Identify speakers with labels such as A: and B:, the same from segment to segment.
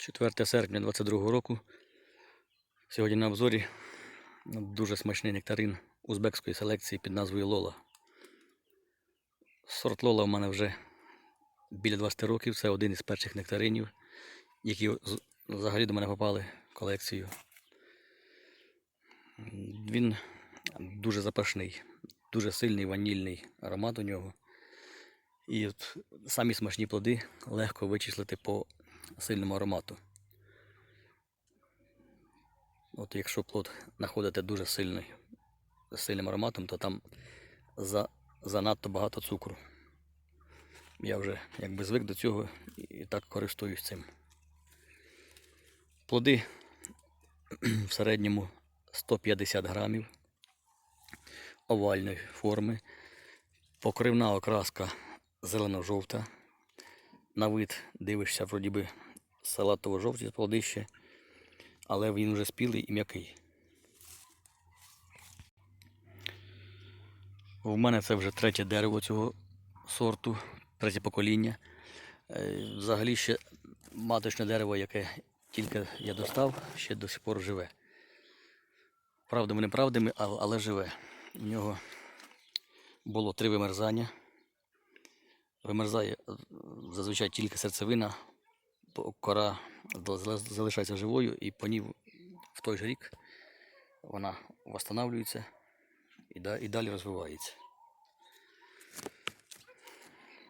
A: 4 серпня 2022 року. Сьогодні на обзорі дуже смачний нектарин узбекської селекції під назвою Лола. Сорт Лола в мене вже біля 20 років. Це один із перших нектаринів, які взагалі до мене попали в колекцію. Він дуже запашний, дуже сильний ванільний аромат у нього. І от самі смачні плоди легко вичислити по сильному аромату. От якщо плод знаходите дуже сильний, з сильним ароматом, то там за, занадто багато цукру. Я вже якби звик до цього і так користуюсь цим. Плоди в середньому 150 грамів овальної форми, покривна окраска зелено-жовта. На вид дивишся, вроді би салатово-жовті плоди ще, але він вже спілий і м'який. У мене це вже третє дерево цього сорту, третє покоління. Е, Взагалі ще маточне дерево, яке тільки я достав, ще до сих пор живе. Правдами неправдами, але живе. У нього було три вимерзання. Вимерзає е, зазвичай тільки серцевина, кора залишається живою і по ній в той же рік вона встановлюється і далі розвивається.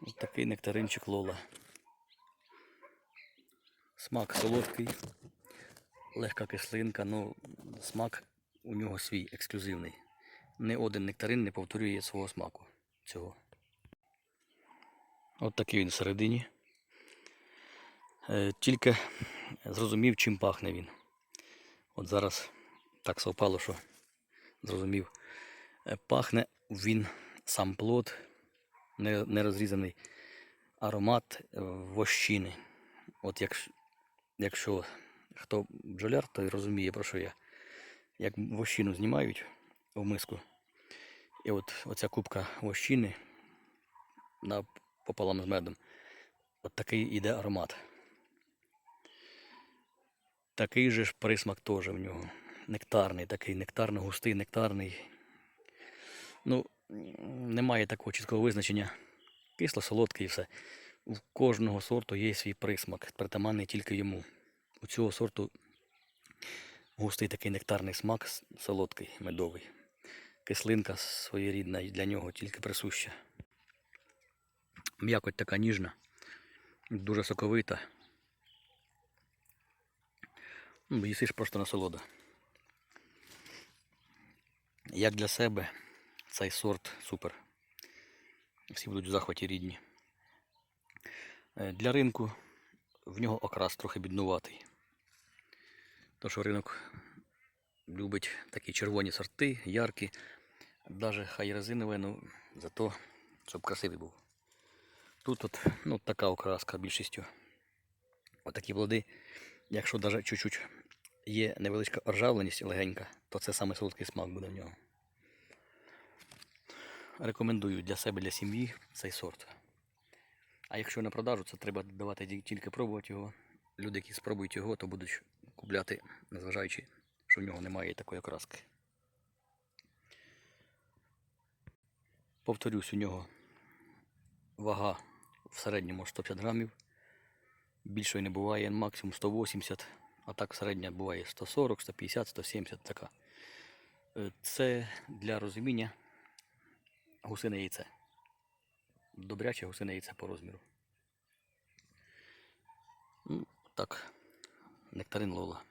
A: Ось такий нектаринчик Лола. Смак солодкий, легка кислинка, ну смак у нього свій ексклюзивний. Ні один нектарин не повторює свого смаку цього. От такий він всередині. Е, Тільки зрозумів, чим пахне він. От зараз так совпало, що зрозумів. Е, Пахне він сам плод, не, не розрізаний аромат вощини. От якщо, якщо хто бджоляр, той розуміє, про що я. Як вощину знімають в миску, і от оця кубка вощини на, пополам з медом, от такий іде аромат. Такий же ж присмак теж в нього. Нектарний, такий нектарно густий, нектарний. Ну, немає такого чіткого визначення. Кисло, солодкий і все. У кожного сорту є свій присмак, притаманний тільки йому. У цього сорту густий такий нектарний смак, солодкий, медовий. Кислинка своєрідна і для нього тільки присуща. М'якоть така ніжна, дуже соковита. Ну, їсиш просто насолода. Як для себе цей сорт супер. Всі будуть в захваті рідні. Е, Для ринку в нього окрас трохи біднуватий. То що ринок любить такі червоні сорти, яркі, навіть хай резинове, ну зато щоб красивий був. Тут от, ну, така окраска більшістю. Отакі плоди, якщо навіть чуть-чуть є невеличка ржавленість легенька, то це саме солодкий смак буде в нього. Рекомендую для себе, для сім'ї цей сорт. А якщо на продажу, це треба давати тільки пробувати його. Люди, які спробують його, то будуть купляти, незважаючи, що в нього немає такої окраски. Повторюсь, у нього вага в середньому 150 грамів. Більшої не буває, максимум 180, а так середня буває 140, 150, 170 така. Е, Це для розуміння гусине яйце. Добряче гусине яйце по розміру. Ну, так, нектарин Лола.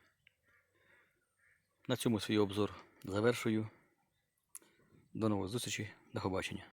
A: На цьому свій обзор завершую. До нових зустрічей, до побачення.